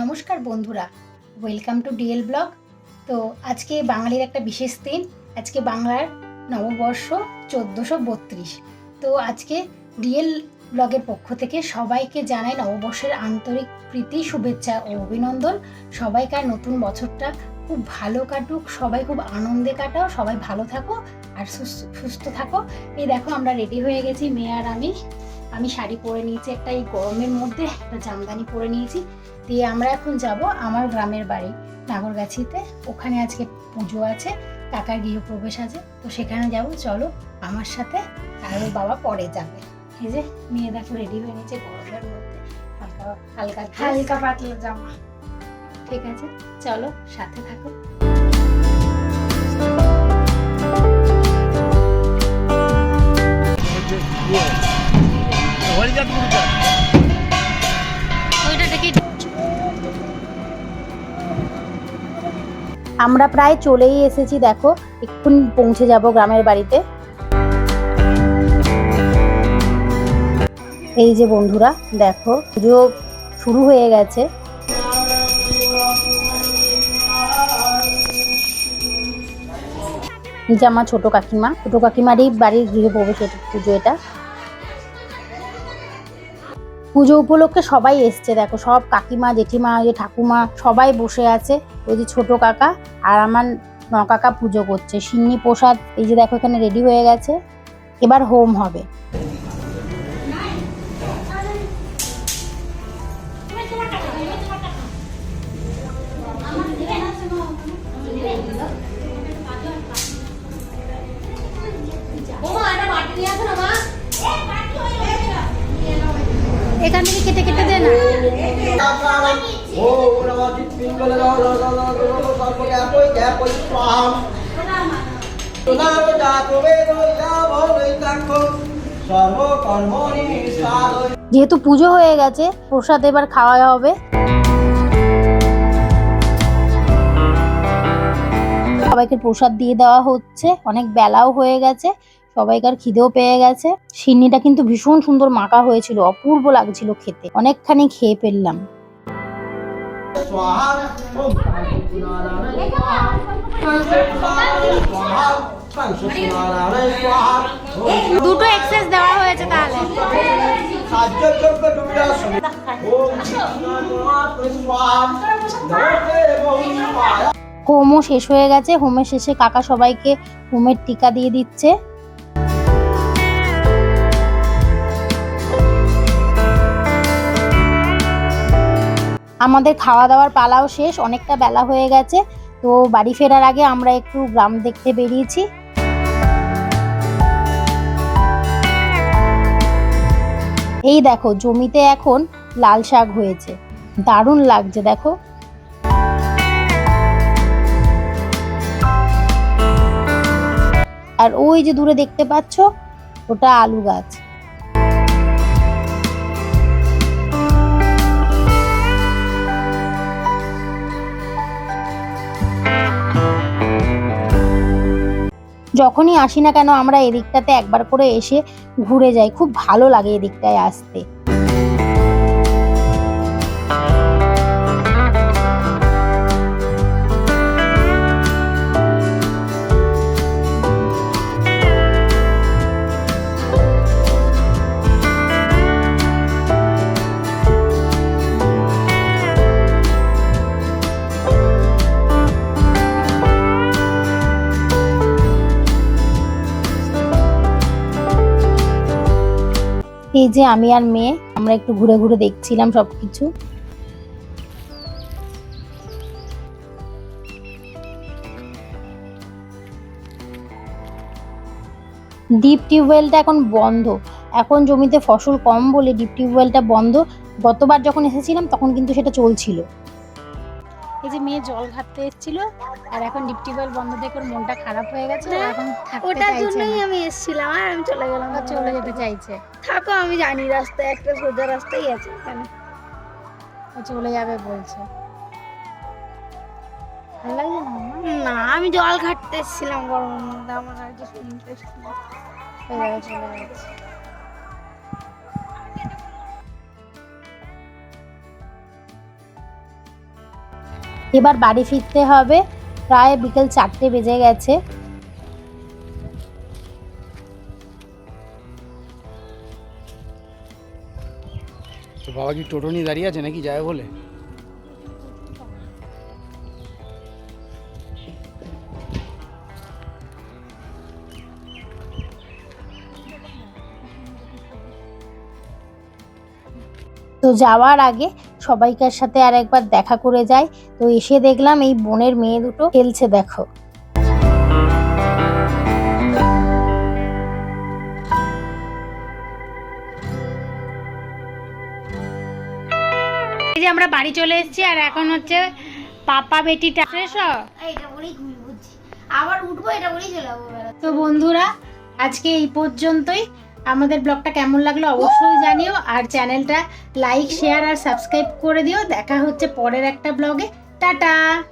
নমস্কার বন্ধুরা welcome to DL blog তো আজকে বাঙালির একটা বিশেষ দিন, আজকে বাংলার নববর্ষ চোদ্দোশো বত্রিশ। তো আজকে ডিএল ব্লগের পক্ষ থেকে সবাইকে জানাই নববর্ষের আন্তরিক প্রীতি, শুভেচ্ছা ও অভিনন্দন। সবাইকার নতুন বছরটা খুব ভালো কাটুক, সবাই খুব আনন্দে কাটাও, সবাই ভালো থাকো আর সুস্থ থাকো। এই দেখো আমরা রেডি হয়ে গেছি মেয়ে আর আমি। আমি শাড়ি পরে নিয়েছি একটা এই গরমের মধ্যে একটা জামদানি পরে নিয়েছি। দিয়ে আমরা এখন যাব আমার গ্রামের বাড়ি নাগরগাছিতে। ওখানে আজকে পুজো আছে কাকার গৃহপ্রবেশ আছে। তো সেখানে যাব চলো আমার সাথে আর ওর বাবা পরে যাবে। এই যে মেয়ে দেখো রেডি হয়ে নিয়েছে গরমের মধ্যে। হালকা হালকা হালকা পাতলা জামা। ঠিক আছে চলো সাথে থাকো। আমরা প্রায় চলেই এসেছি, দেখো, এক্ষুনি পৌঁছে যাব গ্রামের বাড়িতে। এই যে বন্ধুরা, দেখো, পুজো শুরু হয়ে গেছে। যে আমার ছোট কাকিমা, ছোট কাকিমারই বাড়ির গৃহপ্রবেশ পুজো এটা। পুজো উপলক্ষে সবাই এসছে, দেখো সব কাকিমা, জেঠিমা যে ঠাকুমা, সবাই বসে আছে। ওই যে ছোট কাকা আর আমার ন কাকা পুজো করছে। সিন্নি প্রসাদ, এই যে দেখো এখানে রেডি হয়ে গেছে। এবার হোম হবে। এখান থেকে কেটে কেটে দে না। যেহেতু পুজো হয়ে গেছে, প্রসাদ এবার খাওয়া হবে। সবাইকে প্রসাদ দিয়ে দেওয়া হচ্ছে। অনেক বেলাও হয়ে গেছে। সবাইকার খিদেও পেয়ে গেছে। সিন্নিটা কিন্তু ভীষণ সুন্দর মাখা হয়েছিল অপূর্ব লাগছিল খেতে। অনেকখানি খেয়ে ফেললাম। দুটো এক্সেস দেওয়া হয়েছে তাহলে। হোমও শেষ হয়ে গেছে। হোমের শেষে কাকা সবাইকে হোমের টিকা দিয়ে দিচ্ছে। আমাদের খাওয়া দাওয়ার পালাও শেষ, অনেকটা বেলা হয়ে গেছে। তো বাড়ি ফেরার আগে আমরা একটু গ্রাম দেখতে বেরিয়েছি। এই দেখো, জমিতে এখন লাল শাক হয়েছে। দারুণ লাগছে, দেখো। আর ওই যে দূরে দেখতে পাচ্ছ, ওটা আলু গাছ। যখনই আসি না কেন, আমরা এদিকটাতে একবার করে এসে ঘুরে যাই। খুব ভালো লাগে এদিকটায় আসতে। এই যে আমি আর মেয়ে, আমরা একটু ঘুরে ঘুরে দেখছিলাম সব কিছু ডিপ টিউবওয়েলটা এখন বন্ধ। এখন জমিতে ফসল কম বলে ডিপ টিউবওয়েলটা বন্ধ। গতবার যখন এসেছিলাম, তখন কিন্তু সেটা চলছিল। এই যে মেয়ে জল ঘাটতে এসেছিল আর এখন ডিপ টিউবওয়েল বন্ধ দেখে ওর মনটা খারাপ হয়ে গেছে এখন থাকতে ওটার জন্যই আমি এসেছিলাম আর আমি চলে গেলাম। চলে যেতে চাইছে। থাকো আমি জানি রাস্তায় একটা সোজা রাস্তাই আছে এখানে। ও চলে যাবে বলছে। ভালো লাগছে না? না আমি জল ঘাটতে এসেছিলাম গরমের মধ্যে আমার আর ইন্টারেস্ট নেই। চলে যাচ্ছে। এবার বাড়ি ফিরতে হবে। প্রায় বিকেল চারটে বেজে গেছে। বাবা কি টোটো নিয়ে দাঁড়িয়ে আছে নাকি যাবে বলে? তো যাওয়ার আগে সবাইকার সাথে আর একবার দেখা করে যাই। তো এসে দেখলাম এই বোনের মেয়ে দুটো খেলছে দেখো। এই যে আমরা বাড়ি চলে এসেছি আর এখন হচ্ছে পাপা বেটিটা। ফ্রেশ আবার উঠবো এটা বলেই চলে যাব। তো বন্ধুরা আজকে এই পর্যন্তই। আমাদের ব্লগটা কেমন লাগল অবশ্যই জানিও, আর চ্যানেলটা লাইক, শেয়ার আর সাবস্ক্রাইব করে দিও। দেখা হচ্ছে পরের একটা ব্লগে। টাটা!